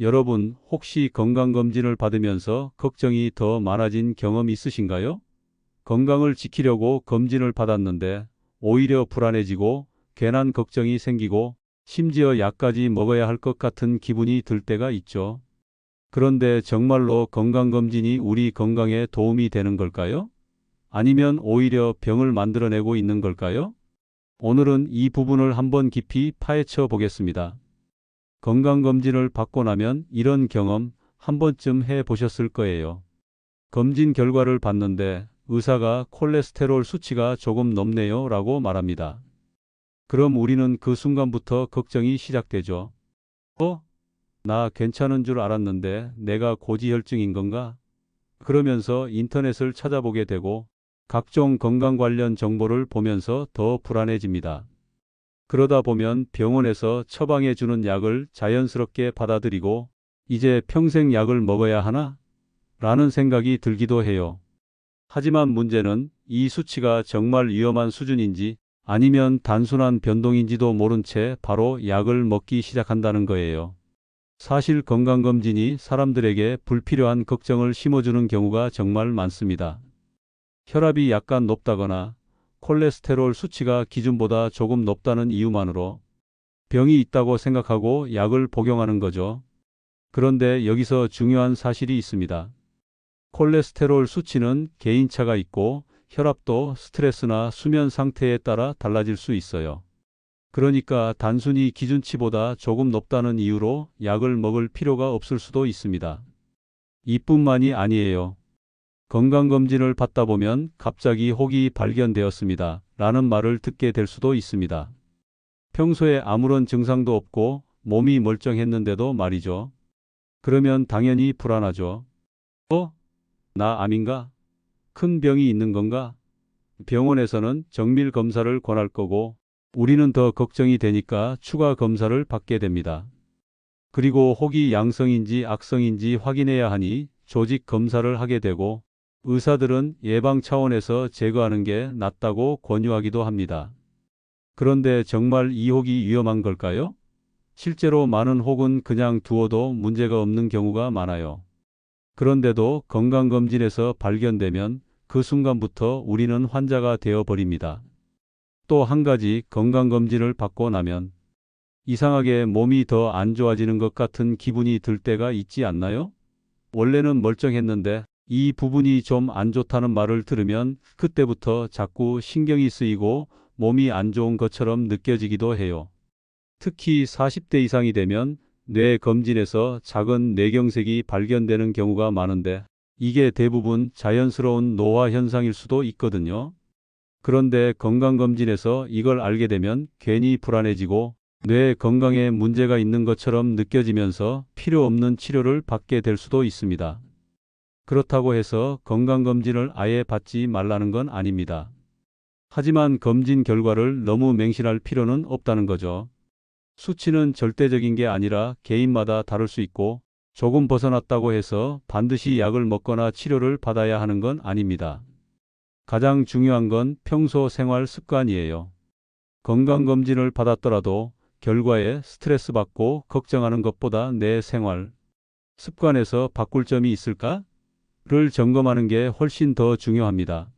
여러분, 혹시 건강검진을 받으면서 걱정이 더 많아진 경험 있으신가요? 건강을 지키려고 검진을 받았는데 오히려 불안해지고 괜한 걱정이 생기고 심지어 약까지 먹어야 할 것 같은 기분이 들 때가 있죠. 그런데 정말로 건강검진이 우리 건강에 도움이 되는 걸까요? 아니면 오히려 병을 만들어내고 있는 걸까요? 오늘은 이 부분을 한번 깊이 파헤쳐 보겠습니다. 건강검진을 받고 나면 이런 경험 한 번쯤 해 보셨을 거예요. 검진 결과를 봤는데 의사가 콜레스테롤 수치가 조금 높네요 라고 말합니다. 그럼 우리는 그 순간부터 걱정이 시작되죠. 어? 나 괜찮은 줄 알았는데 내가 고지혈증인 건가? 그러면서 인터넷을 찾아보게 되고 각종 건강 관련 정보를 보면서 더 불안해집니다. 그러다 보면 병원에서 처방해 주는 약을 자연스럽게 받아들이고 이제 평생 약을 먹어야 하나? 라는 생각이 들기도 해요. 하지만 문제는 이 수치가 정말 위험한 수준인지 아니면 단순한 변동인지도 모른 채 바로 약을 먹기 시작한다는 거예요. 사실 건강검진이 사람들에게 불필요한 걱정을 심어주는 경우가 정말 많습니다. 혈압이 약간 높다거나 콜레스테롤 수치가 기준보다 조금 높다는 이유만으로 병이 있다고 생각하고 약을 복용하는 거죠. 그런데 여기서 중요한 사실이 있습니다. 콜레스테롤 수치는 개인차가 있고 혈압도 스트레스나 수면 상태에 따라 달라질 수 있어요. 그러니까 단순히 기준치보다 조금 높다는 이유로 약을 먹을 필요가 없을 수도 있습니다. 이뿐만이 아니에요. 건강검진을 받다 보면 갑자기 혹이 발견되었습니다. 라는 말을 듣게 될 수도 있습니다. 평소에 아무런 증상도 없고 몸이 멀쩡했는데도 말이죠. 그러면 당연히 불안하죠. 어? 나 암인가? 큰 병이 있는 건가? 병원에서는 정밀 검사를 권할 거고 우리는 더 걱정이 되니까 추가 검사를 받게 됩니다. 그리고 혹이 양성인지 악성인지 확인해야 하니 조직 검사를 하게 되고 의사들은 예방 차원에서 제거하는 게 낫다고 권유하기도 합니다. 그런데 정말 이 혹이 위험한 걸까요? 실제로 많은 혹은 그냥 두어도 문제가 없는 경우가 많아요. 그런데도 건강검진에서 발견되면 그 순간부터 우리는 환자가 되어 버립니다. 또 한 가지 건강검진을 받고 나면 이상하게 몸이 더 안 좋아지는 것 같은 기분이 들 때가 있지 않나요? 원래는 멀쩡했는데 이 부분이 좀 안 좋다는 말을 들으면 그때부터 자꾸 신경이 쓰이고 몸이 안 좋은 것처럼 느껴지기도 해요. 특히 40대 이상이 되면 뇌 검진에서 작은 뇌경색이 발견되는 경우가 많은데 이게 대부분 자연스러운 노화 현상일 수도 있거든요. 그런데 건강검진에서 이걸 알게 되면 괜히 불안해지고 뇌 건강에 문제가 있는 것처럼 느껴지면서 필요 없는 치료를 받게 될 수도 있습니다. 그렇다고 해서 건강검진을 아예 받지 말라는 건 아닙니다. 하지만 검진 결과를 너무 맹신할 필요는 없다는 거죠. 수치는 절대적인 게 아니라 개인마다 다를 수 있고 조금 벗어났다고 해서 반드시 약을 먹거나 치료를 받아야 하는 건 아닙니다. 가장 중요한 건 평소 생활 습관이에요. 건강검진을 받았더라도 결과에 스트레스 받고 걱정하는 것보다 내 생활 습관에서 바꿀 점이 있을까? 를 점검하는 게 훨씬 더 중요합니다.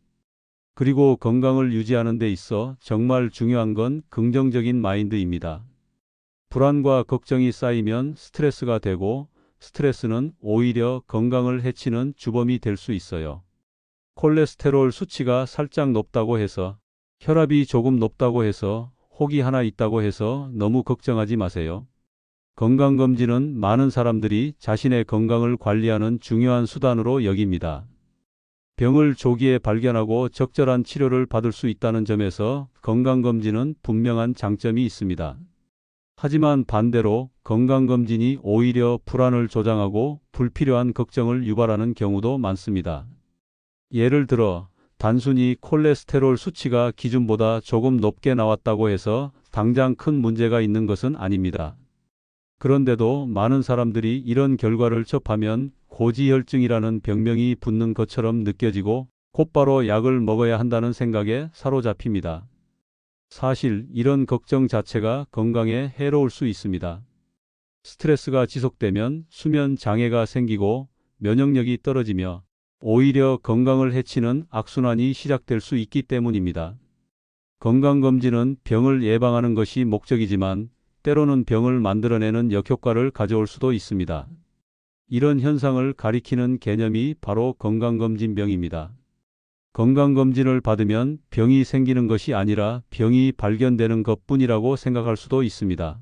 그리고 건강을 유지하는 데 있어 정말 중요한 건 긍정적인 마인드입니다. 불안과 걱정이 쌓이면 스트레스가 되고 스트레스는 오히려 건강을 해치는 주범이 될 수 있어요. 콜레스테롤 수치가 살짝 높다고 해서 혈압이 조금 높다고 해서 혹이 하나 있다고 해서 너무 걱정하지 마세요. 건강검진은 많은 사람들이 자신의 건강을 관리하는 중요한 수단으로 여깁니다. 병을 조기에 발견하고 적절한 치료를 받을 수 있다는 점에서 건강검진은 분명한 장점이 있습니다. 하지만 반대로 건강검진이 오히려 불안을 조장하고 불필요한 걱정을 유발하는 경우도 많습니다. 예를 들어 단순히 콜레스테롤 수치가 기준보다 조금 높게 나왔다고 해서 당장 큰 문제가 있는 것은 아닙니다. 그런데도 많은 사람들이 이런 결과를 접하면 고지혈증이라는 병명이 붙는 것처럼 느껴지고 곧바로 약을 먹어야 한다는 생각에 사로잡힙니다. 사실 이런 걱정 자체가 건강에 해로울 수 있습니다. 스트레스가 지속되면 수면 장애가 생기고 면역력이 떨어지며 오히려 건강을 해치는 악순환이 시작될 수 있기 때문입니다. 건강검진은 병을 예방하는 것이 목적이지만 때로는 병을 만들어내는 역효과를 가져올 수도 있습니다. 이런 현상을 가리키는 개념이 바로 건강검진병입니다. 건강검진을 받으면 병이 생기는 것이 아니라 병이 발견되는 것 뿐이라고 생각할 수도 있습니다.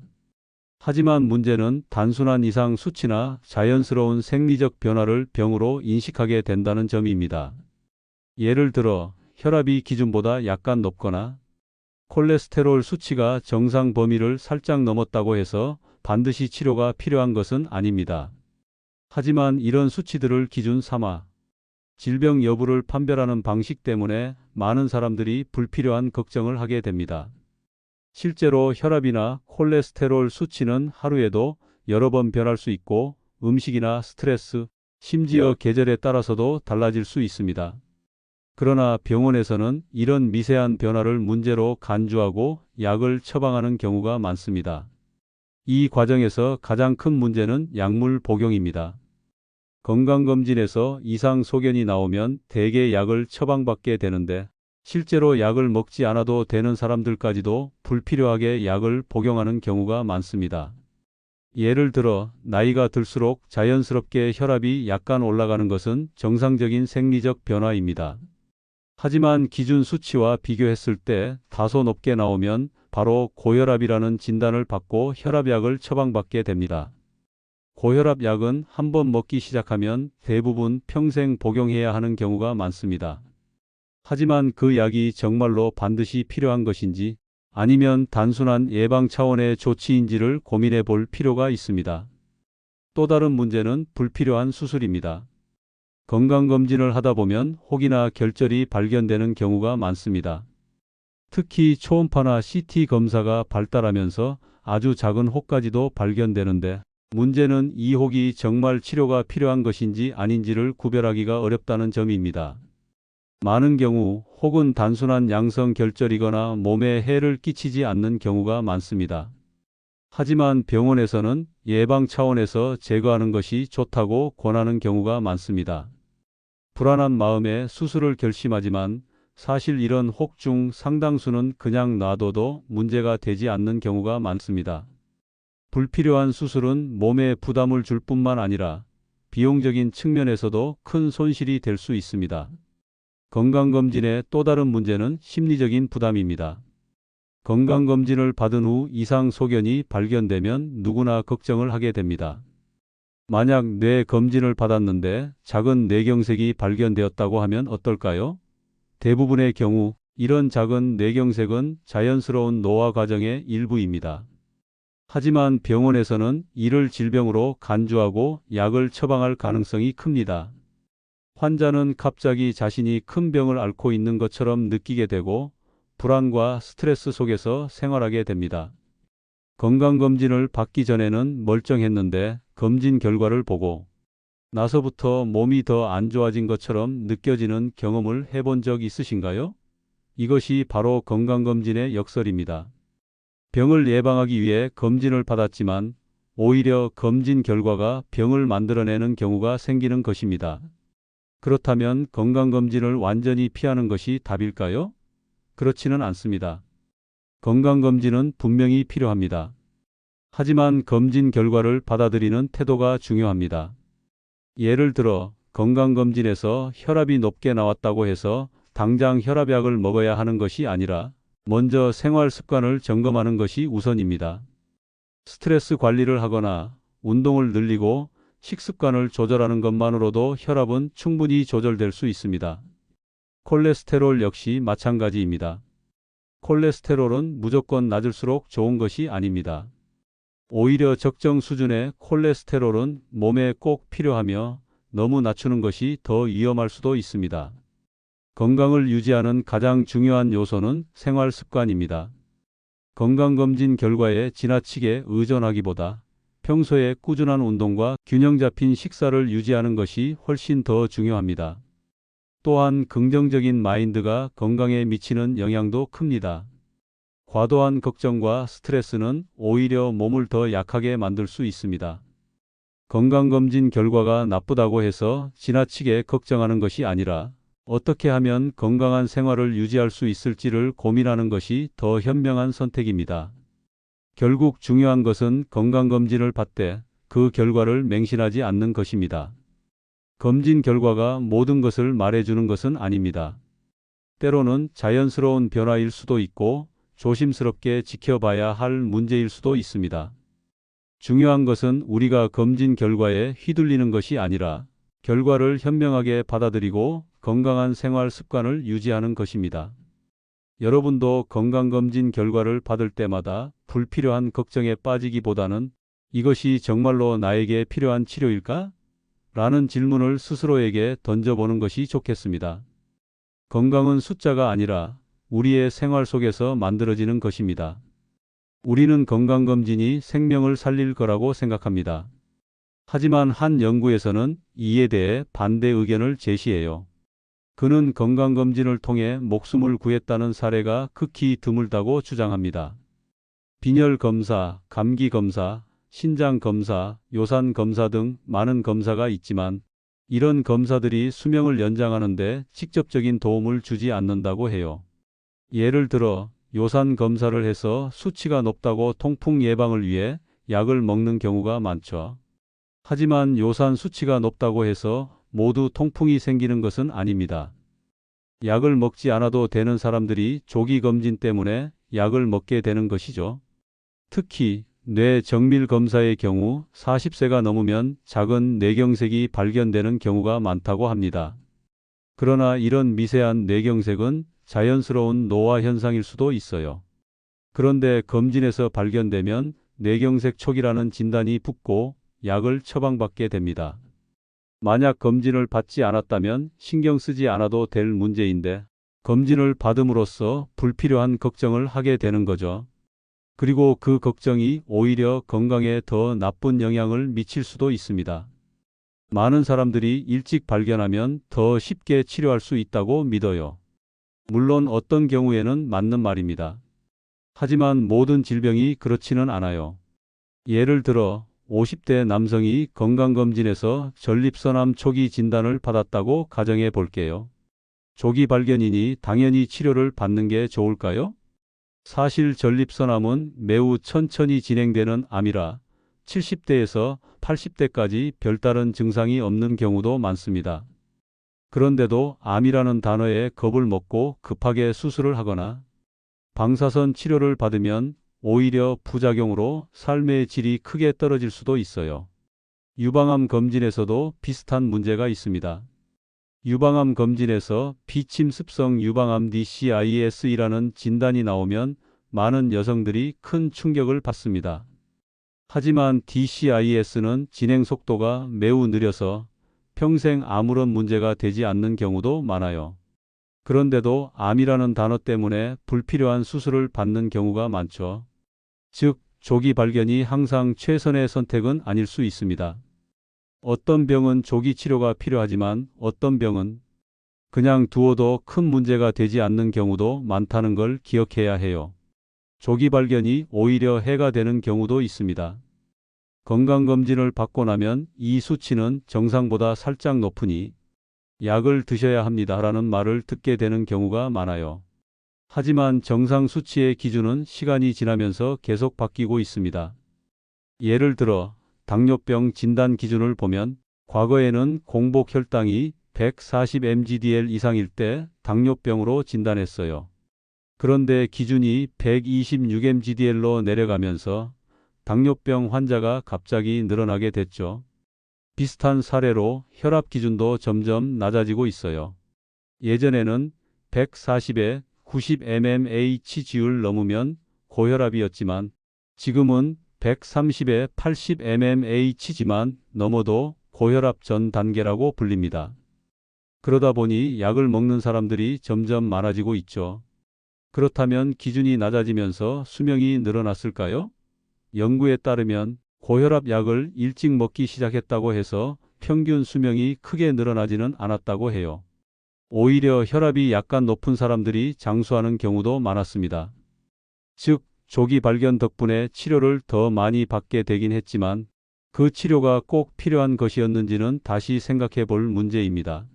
하지만 문제는 단순한 이상 수치나 자연스러운 생리적 변화를 병으로 인식하게 된다는 점입니다. 예를 들어 혈압이 기준보다 약간 높거나 콜레스테롤 수치가 정상 범위를 살짝 넘었다고 해서 반드시 치료가 필요한 것은 아닙니다. 하지만 이런 수치들을 기준 삼아 질병 여부를 판별하는 방식 때문에 많은 사람들이 불필요한 걱정을 하게 됩니다. 실제로 혈압이나 콜레스테롤 수치는 하루에도 여러 번 변할 수 있고 음식이나 스트레스, 심지어 계절에 따라서도 달라질 수 있습니다. 그러나 병원에서는 이런 미세한 변화를 문제로 간주하고 약을 처방하는 경우가 많습니다. 이 과정에서 가장 큰 문제는 약물 복용입니다. 건강검진에서 이상 소견이 나오면 대개 약을 처방받게 되는데 실제로 약을 먹지 않아도 되는 사람들까지도 불필요하게 약을 복용하는 경우가 많습니다. 예를 들어 나이가 들수록 자연스럽게 혈압이 약간 올라가는 것은 정상적인 생리적 변화입니다. 하지만 기준 수치와 비교했을 때 다소 높게 나오면 바로 고혈압이라는 진단을 받고 혈압약을 처방받게 됩니다. 고혈압 약은 한 번 먹기 시작하면 대부분 평생 복용해야 하는 경우가 많습니다. 하지만 그 약이 정말로 반드시 필요한 것인지 아니면 단순한 예방 차원의 조치인지를 고민해 볼 필요가 있습니다. 또 다른 문제는 불필요한 수술입니다. 건강검진을 하다 보면 혹이나 결절이 발견되는 경우가 많습니다. 특히 초음파나 CT 검사가 발달하면서 아주 작은 혹까지도 발견되는데 문제는 이 혹이 정말 치료가 필요한 것인지 아닌지를 구별하기가 어렵다는 점입니다. 많은 경우 혹은 단순한 양성 결절이거나 몸에 해를 끼치지 않는 경우가 많습니다. 하지만 병원에서는 예방 차원에서 제거하는 것이 좋다고 권하는 경우가 많습니다. 불안한 마음에 수술을 결심하지만 사실 이런 혹 중 상당수는 그냥 놔둬도 문제가 되지 않는 경우가 많습니다. 불필요한 수술은 몸에 부담을 줄 뿐만 아니라 비용적인 측면에서도 큰 손실이 될 수 있습니다. 건강검진의 또 다른 문제는 심리적인 부담입니다. 건강검진을 받은 후 이상 소견이 발견되면 누구나 걱정을 하게 됩니다. 만약 뇌 검진을 받았는데 작은 뇌경색이 발견되었다고 하면 어떨까요? 대부분의 경우 이런 작은 뇌경색은 자연스러운 노화 과정의 일부입니다. 하지만 병원에서는 이를 질병으로 간주하고 약을 처방할 가능성이 큽니다. 환자는 갑자기 자신이 큰 병을 앓고 있는 것처럼 느끼게 되고 불안과 스트레스 속에서 생활하게 됩니다. 건강검진을 받기 전에는 멀쩡했는데 검진 결과를 보고 나서부터 몸이 더 안 좋아진 것처럼 느껴지는 경험을 해본 적 있으신가요? 이것이 바로 건강검진의 역설입니다. 병을 예방하기 위해 검진을 받았지만 오히려 검진 결과가 병을 만들어내는 경우가 생기는 것입니다. 그렇다면 건강검진을 완전히 피하는 것이 답일까요? 그렇지는 않습니다. 건강검진은 분명히 필요합니다. 하지만 검진 결과를 받아들이는 태도가 중요합니다. 예를 들어 건강검진에서 혈압이 높게 나왔다고 해서 당장 혈압약을 먹어야 하는 것이 아니라 먼저 생활 습관을 점검하는 것이 우선입니다. 스트레스 관리를 하거나 운동을 늘리고 식습관을 조절하는 것만으로도 혈압은 충분히 조절될 수 있습니다. 콜레스테롤 역시 마찬가지입니다. 콜레스테롤은 무조건 낮을수록 좋은 것이 아닙니다. 오히려 적정 수준의 콜레스테롤은 몸에 꼭 필요하며 너무 낮추는 것이 더 위험할 수도 있습니다. 건강을 유지하는 가장 중요한 요소는 생활 습관입니다. 건강검진 결과에 지나치게 의존하기보다 평소에 꾸준한 운동과 균형 잡힌 식사를 유지하는 것이 훨씬 더 중요합니다. 또한 긍정적인 마인드가 건강에 미치는 영향도 큽니다. 과도한 걱정과 스트레스는 오히려 몸을 더 약하게 만들 수 있습니다. 건강검진 결과가 나쁘다고 해서 지나치게 걱정하는 것이 아니라 어떻게 하면 건강한 생활을 유지할 수 있을지를 고민하는 것이 더 현명한 선택입니다. 결국 중요한 것은 건강검진을 받되 그 결과를 맹신하지 않는 것입니다. 검진 결과가 모든 것을 말해주는 것은 아닙니다. 때로는 자연스러운 변화일 수도 있고 조심스럽게 지켜봐야 할 문제일 수도 있습니다. 중요한 것은 우리가 검진 결과에 휘둘리는 것이 아니라 결과를 현명하게 받아들이고 건강한 생활 습관을 유지하는 것입니다. 여러분도 건강검진 결과를 받을 때마다 불필요한 걱정에 빠지기보다는 이것이 정말로 나에게 필요한 치료일까? 라는 질문을 스스로에게 던져보는 것이 좋겠습니다. 건강은 숫자가 아니라 우리의 생활 속에서 만들어지는 것입니다. 우리는 건강검진이 생명을 살릴 거라고 생각합니다. 하지만 한 연구에서는 이에 대해 반대 의견을 제시해요. 그는 건강검진을 통해 목숨을 구했다는 사례가 극히 드물다고 주장합니다. 빈혈 검사, 감기 검사, 신장 검사, 요산 검사 등 많은 검사가 있지만 이런 검사들이 수명을 연장하는데 직접적인 도움을 주지 않는다고 해요. 예를 들어 요산 검사를 해서 수치가 높다고 통풍 예방을 위해 약을 먹는 경우가 많죠. 하지만 요산 수치가 높다고 해서 모두 통풍이 생기는 것은 아닙니다. 약을 먹지 않아도 되는 사람들이 조기 검진 때문에 약을 먹게 되는 것이죠. 특히 뇌 정밀 검사의 경우 40세가 넘으면 작은 뇌경색이 발견되는 경우가 많다고 합니다. 그러나 이런 미세한 뇌경색은 자연스러운 노화 현상일 수도 있어요. 그런데 검진에서 발견되면 뇌경색 초기라는 진단이 붙고 약을 처방받게 됩니다. 만약 검진을 받지 않았다면 신경 쓰지 않아도 될 문제인데 검진을 받음으로써 불필요한 걱정을 하게 되는 거죠. 그리고 그 걱정이 오히려 건강에 더 나쁜 영향을 미칠 수도 있습니다. 많은 사람들이 일찍 발견하면 더 쉽게 치료할 수 있다고 믿어요. 물론 어떤 경우에는 맞는 말입니다. 하지만 모든 질병이 그렇지는 않아요. 예를 들어 50대 남성이 건강검진에서 전립선암 초기 진단을 받았다고 가정해 볼게요. 조기 발견이니 당연히 치료를 받는 게 좋을까요? 사실 전립선암은 매우 천천히 진행되는 암이라 70대에서 80대까지 별다른 증상이 없는 경우도 많습니다. 그런데도 암이라는 단어에 겁을 먹고 급하게 수술을 하거나 방사선 치료를 받으면 오히려 부작용으로 삶의 질이 크게 떨어질 수도 있어요. 유방암 검진에서도 비슷한 문제가 있습니다. 유방암 검진에서 비침습성 유방암 DCIS이라는 진단이 나오면 많은 여성들이 큰 충격을 받습니다. 하지만 DCIS는 진행 속도가 매우 느려서 평생 아무런 문제가 되지 않는 경우도 많아요. 그런데도 암이라는 단어 때문에 불필요한 수술을 받는 경우가 많죠. 즉, 조기 발견이 항상 최선의 선택은 아닐 수 있습니다. 어떤 병은 조기 치료가 필요하지만 어떤 병은 그냥 두어도 큰 문제가 되지 않는 경우도 많다는 걸 기억해야 해요. 조기 발견이 오히려 해가 되는 경우도 있습니다. 건강검진을 받고 나면 이 수치는 정상보다 살짝 높으니 약을 드셔야 합니다 라는 말을 듣게 되는 경우가 많아요. 하지만 정상 수치의 기준은 시간이 지나면서 계속 바뀌고 있습니다. 예를 들어 당뇨병 진단 기준을 보면 과거에는 공복 혈당이 140mgdl 이상일 때 당뇨병으로 진단했어요. 그런데 기준이 126mgdl로 내려가면서 당뇨병 환자가 갑자기 늘어나게 됐죠. 비슷한 사례로 혈압 기준도 점점 낮아지고 있어요. 예전에는 140에 90mmHg 지율 넘으면 고혈압이었지만 지금은 130에 80mmHg만 넘어도 고혈압 전 단계라고 불립니다. 그러다 보니 약을 먹는 사람들이 점점 많아지고 있죠. 그렇다면 기준이 낮아지면서 수명이 늘어났을까요? 연구에 따르면 고혈압 약을 일찍 먹기 시작했다고 해서 평균 수명이 크게 늘어나지는 않았다고 해요. 오히려 혈압이 약간 높은 사람들이 장수하는 경우도 많았습니다. 즉, 조기 발견 덕분에 치료를 더 많이 받게 되긴 했지만 그 치료가 꼭 필요한 것이었는지는 다시 생각해 볼 문제입니다.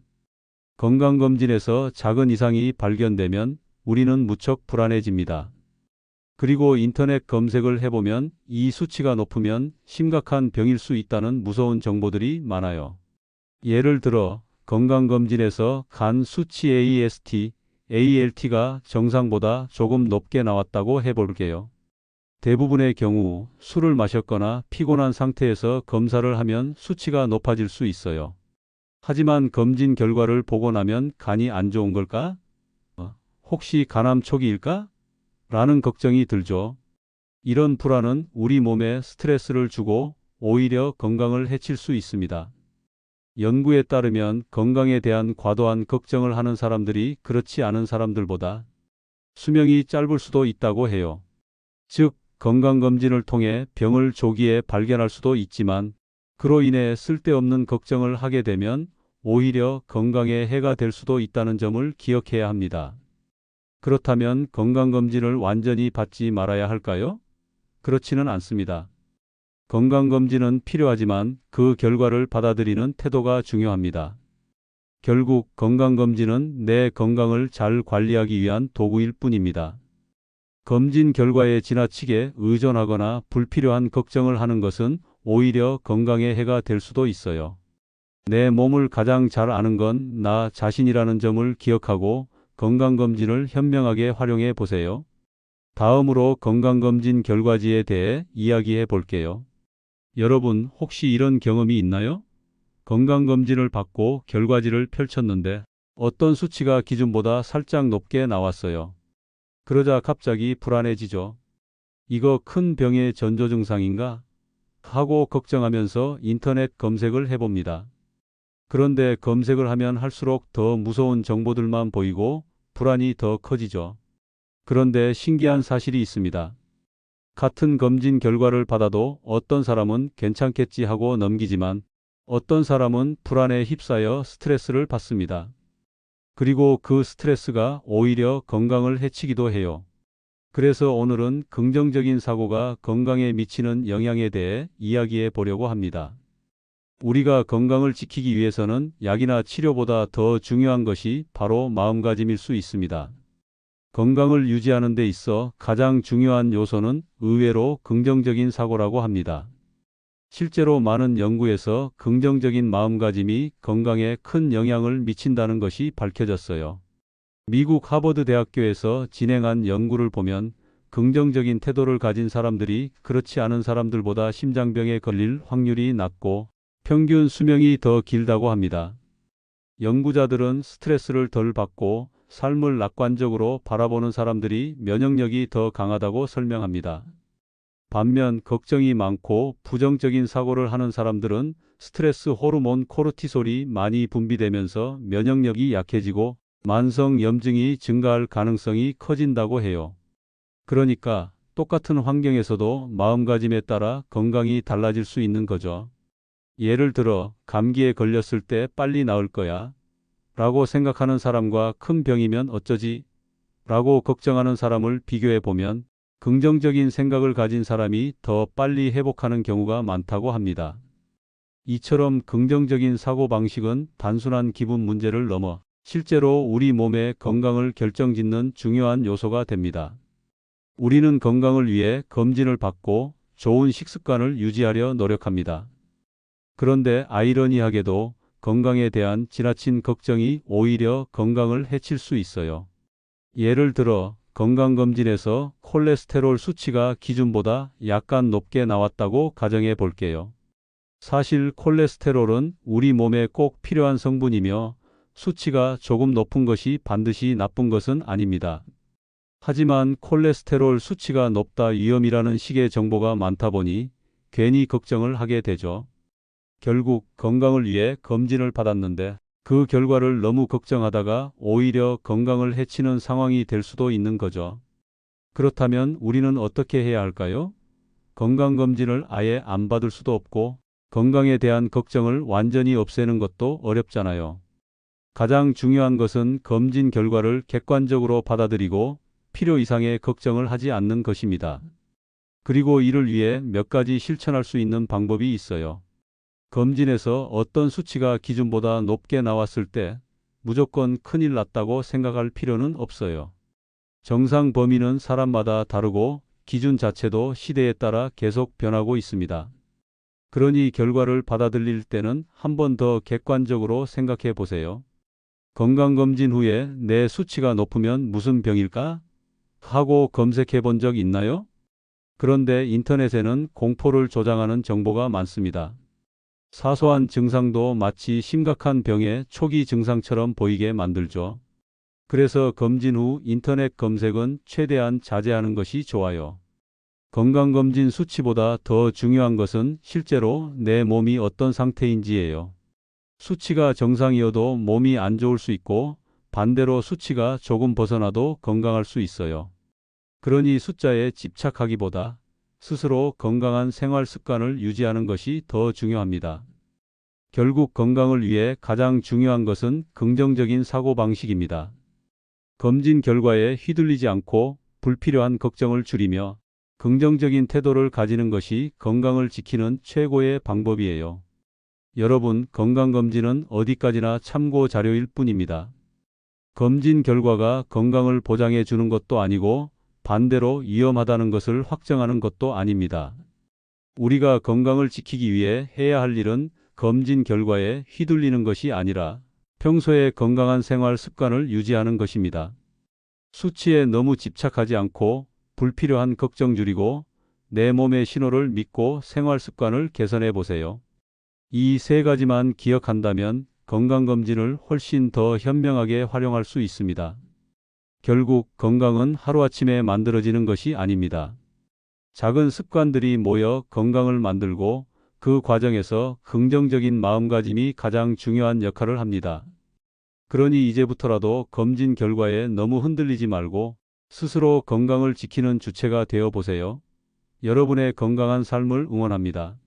건강검진에서 작은 이상이 발견되면 우리는 무척 불안해집니다. 그리고 인터넷 검색을 해보면 이 수치가 높으면 심각한 병일 수 있다는 무서운 정보들이 많아요. 예를 들어 건강검진에서 간 수치 AST, ALT가 정상보다 조금 높게 나왔다고 해볼게요. 대부분의 경우 술을 마셨거나 피곤한 상태에서 검사를 하면 수치가 높아질 수 있어요. 하지만 검진 결과를 보고 나면 간이 안 좋은 걸까? 어, 혹시 간암 초기일까? 라는 걱정이 들죠. 이런 불안은 우리 몸에 스트레스를 주고 오히려 건강을 해칠 수 있습니다. 연구에 따르면 건강에 대한 과도한 걱정을 하는 사람들이 그렇지 않은 사람들보다 수명이 짧을 수도 있다고 해요. 즉, 건강검진을 통해 병을 조기에 발견할 수도 있지만 그로 인해 쓸데없는 걱정을 하게 되면 오히려 건강에 해가 될 수도 있다는 점을 기억해야 합니다. 그렇다면 건강검진을 완전히 받지 말아야 할까요? 그렇지는 않습니다. 건강검진은 필요하지만 그 결과를 받아들이는 태도가 중요합니다. 결국 건강검진은 내 건강을 잘 관리하기 위한 도구일 뿐입니다. 검진 결과에 지나치게 의존하거나 불필요한 걱정을 하는 것은 오히려 건강에 해가 될 수도 있어요. 내 몸을 가장 잘 아는 건 나 자신이라는 점을 기억하고 건강검진을 현명하게 활용해 보세요. 다음으로 건강검진 결과지에 대해 이야기해 볼게요. 여러분 혹시 이런 경험이 있나요? 건강검진을 받고 결과지를 펼쳤는데 어떤 수치가 기준보다 살짝 높게 나왔어요. 그러자 갑자기 불안해지죠. 이거 큰 병의 전조 증상인가? 하고 걱정하면서 인터넷 검색을 해봅니다. 그런데 검색을 하면 할수록 더 무서운 정보들만 보이고 불안이 더 커지죠. 그런데 신기한 사실이 있습니다. 같은 검진 결과를 받아도 어떤 사람은 괜찮겠지 하고 넘기지만 어떤 사람은 불안에 휩싸여 스트레스를 받습니다. 그리고 그 스트레스가 오히려 건강을 해치기도 해요. 그래서 오늘은 긍정적인 사고가 건강에 미치는 영향에 대해 이야기해 보려고 합니다. 우리가 건강을 지키기 위해서는 약이나 치료보다 더 중요한 것이 바로 마음가짐일 수 있습니다. 건강을 유지하는 데 있어 가장 중요한 요소는 의외로 긍정적인 사고라고 합니다. 실제로 많은 연구에서 긍정적인 마음가짐이 건강에 큰 영향을 미친다는 것이 밝혀졌어요. 미국 하버드 대학교에서 진행한 연구를 보면 긍정적인 태도를 가진 사람들이 그렇지 않은 사람들보다 심장병에 걸릴 확률이 낮고 평균 수명이 더 길다고 합니다. 연구자들은 스트레스를 덜 받고 삶을 낙관적으로 바라보는 사람들이 면역력이 더 강하다고 설명합니다. 반면 걱정이 많고 부정적인 사고를 하는 사람들은 스트레스 호르몬 코르티솔이 많이 분비되면서 면역력이 약해지고 만성 염증이 증가할 가능성이 커진다고 해요. 그러니까 똑같은 환경에서도 마음가짐에 따라 건강이 달라질 수 있는 거죠. 예를 들어 감기에 걸렸을 때 빨리 나을 거야 라고 생각하는 사람과 큰 병이면 어쩌지 라고 걱정하는 사람을 비교해 보면 긍정적인 생각을 가진 사람이 더 빨리 회복하는 경우가 많다고 합니다. 이처럼 긍정적인 사고방식은 단순한 기분 문제를 넘어 실제로 우리 몸의 건강을 결정짓는 중요한 요소가 됩니다. 우리는 건강을 위해 검진을 받고 좋은 식습관을 유지하려 노력합니다. 그런데 아이러니하게도 건강에 대한 지나친 걱정이 오히려 건강을 해칠 수 있어요. 예를 들어 건강검진에서 콜레스테롤 수치가 기준보다 약간 높게 나왔다고 가정해 볼게요. 사실 콜레스테롤은 우리 몸에 꼭 필요한 성분이며 수치가 조금 높은 것이 반드시 나쁜 것은 아닙니다. 하지만 콜레스테롤 수치가 높다 위험이라는 식의 정보가 많다 보니 괜히 걱정을 하게 되죠. 결국 건강을 위해 검진을 받았는데 그 결과를 너무 걱정하다가 오히려 건강을 해치는 상황이 될 수도 있는 거죠. 그렇다면 우리는 어떻게 해야 할까요? 건강검진을 아예 안 받을 수도 없고 건강에 대한 걱정을 완전히 없애는 것도 어렵잖아요. 가장 중요한 것은 검진 결과를 객관적으로 받아들이고 필요 이상의 걱정을 하지 않는 것입니다. 그리고 이를 위해 몇 가지 실천할 수 있는 방법이 있어요. 검진에서 어떤 수치가 기준보다 높게 나왔을 때 무조건 큰일 났다고 생각할 필요는 없어요. 정상 범위는 사람마다 다르고 기준 자체도 시대에 따라 계속 변하고 있습니다. 그러니 결과를 받아들일 때는 한 번 더 객관적으로 생각해 보세요. 건강검진 후에 내 수치가 높으면 무슨 병일까? 하고 검색해 본 적 있나요? 그런데 인터넷에는 공포를 조장하는 정보가 많습니다. 사소한 증상도 마치 심각한 병의 초기 증상처럼 보이게 만들죠. 그래서 검진 후 인터넷 검색은 최대한 자제하는 것이 좋아요. 건강검진 수치보다 더 중요한 것은 실제로 내 몸이 어떤 상태인지예요. 수치가 정상이어도 몸이 안 좋을 수 있고 반대로 수치가 조금 벗어나도 건강할 수 있어요. 그러니 숫자에 집착하기보다 스스로 건강한 생활 습관을 유지하는 것이 더 중요합니다. 결국 건강을 위해 가장 중요한 것은 긍정적인 사고방식입니다. 검진 결과에 휘둘리지 않고 불필요한 걱정을 줄이며 긍정적인 태도를 가지는 것이 건강을 지키는 최고의 방법이에요. 여러분, 건강검진은 어디까지나 참고 자료일 뿐입니다. 검진 결과가 건강을 보장해 주는 것도 아니고 반대로 위험하다는 것을 확정하는 것도 아닙니다. 우리가 건강을 지키기 위해 해야 할 일은 검진 결과에 휘둘리는 것이 아니라 평소에 건강한 생활 습관을 유지하는 것입니다. 수치에 너무 집착하지 않고 불필요한 걱정 줄이고 내 몸의 신호를 믿고 생활 습관을 개선해 보세요. 이 세 가지만 기억한다면 건강검진을 훨씬 더 현명하게 활용할 수 있습니다. 결국 건강은 하루아침에 만들어지는 것이 아닙니다. 작은 습관들이 모여 건강을 만들고 그 과정에서 긍정적인 마음가짐이 가장 중요한 역할을 합니다. 그러니 이제부터라도 검진 결과에 너무 흔들리지 말고 스스로 건강을 지키는 주체가 되어 보세요. 여러분의 건강한 삶을 응원합니다.